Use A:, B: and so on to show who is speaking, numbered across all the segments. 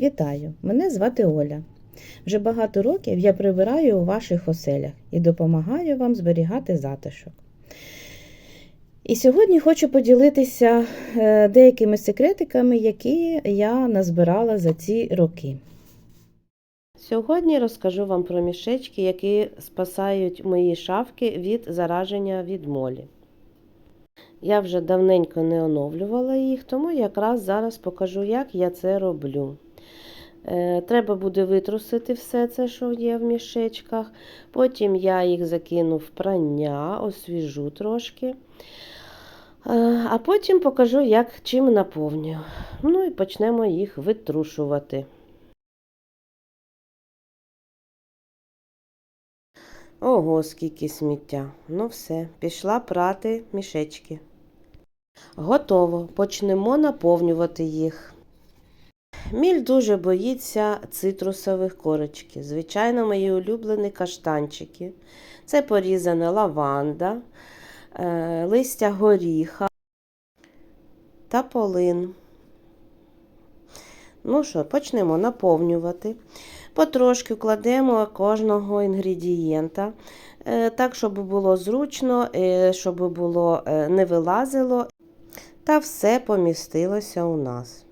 A: Вітаю! Мене звати Оля. Вже багато років я прибираю у ваших оселях і допомагаю вам зберігати затишок. І сьогодні хочу поділитися е, деякими секретиками, які я назбирала за ці роки. Сьогодні розкажу вам про мішечки, які спасають мої шафки від зараження від молі. Я вже давненько не оновлювала їх, тому якраз зараз покажу, як я це роблю. Е, Треба буде витрусити все це, що є в мішечках. Потім я їх закину в прання, освіжу трошки. Е, А потім покажу, як чим наповнюю. Ну і почнемо їх витрушувати. Ого, скільки сміття. Ну все, пішла прати мішечки. Готово. Почнемо наповнювати їх. Міль дуже боїться цитрусових корочки. Звичайно, мої улюблені каштанчики. Це порізана лаванда, е, листя горіха та полин. Ну що, почнемо наповнювати. Потрошки кладемо кожного інгредієнта, е, так, щоб було зручно, е, щоб було не вилазило, та все помістилося у нас.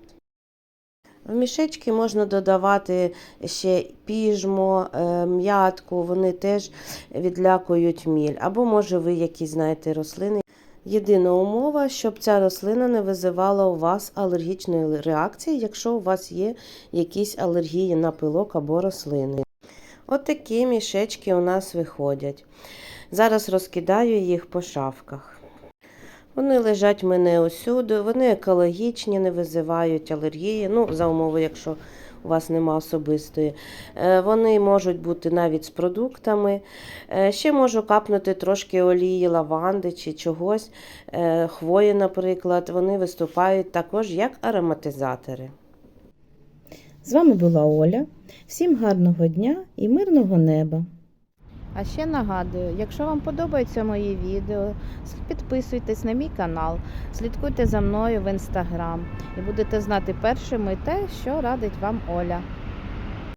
A: В мішечки можна додавати ще піжмо, е, м'ятку, вони теж відлякують міль. Або, може, ви якісь знаєте рослини. Єдина умова, щоб ця рослина не визивала у вас алергічної реакції, якщо у вас є якісь алергії на пилок або рослини. От такі мішечки у нас виходять. Зараз розкидаю їх по шафках. Вони лежать в мене усюди, вони екологічні, не визивають алергії. Ну, за умови, якщо у вас нема особистої. Е, Вони можуть бути навіть з продуктами. Е, Ще можу капнути трошки олії, лаванди чи чогось, е, хвої, наприклад. Вони виступають також як ароматизатори. З вами була Оля. Всім гарного дня і мирного неба!
B: А ще нагадую, якщо вам подобаються мої відео, підписуйтесь на мій канал, слідкуйте за мною в інстаграм і будете знати першими те, що радить вам Оля.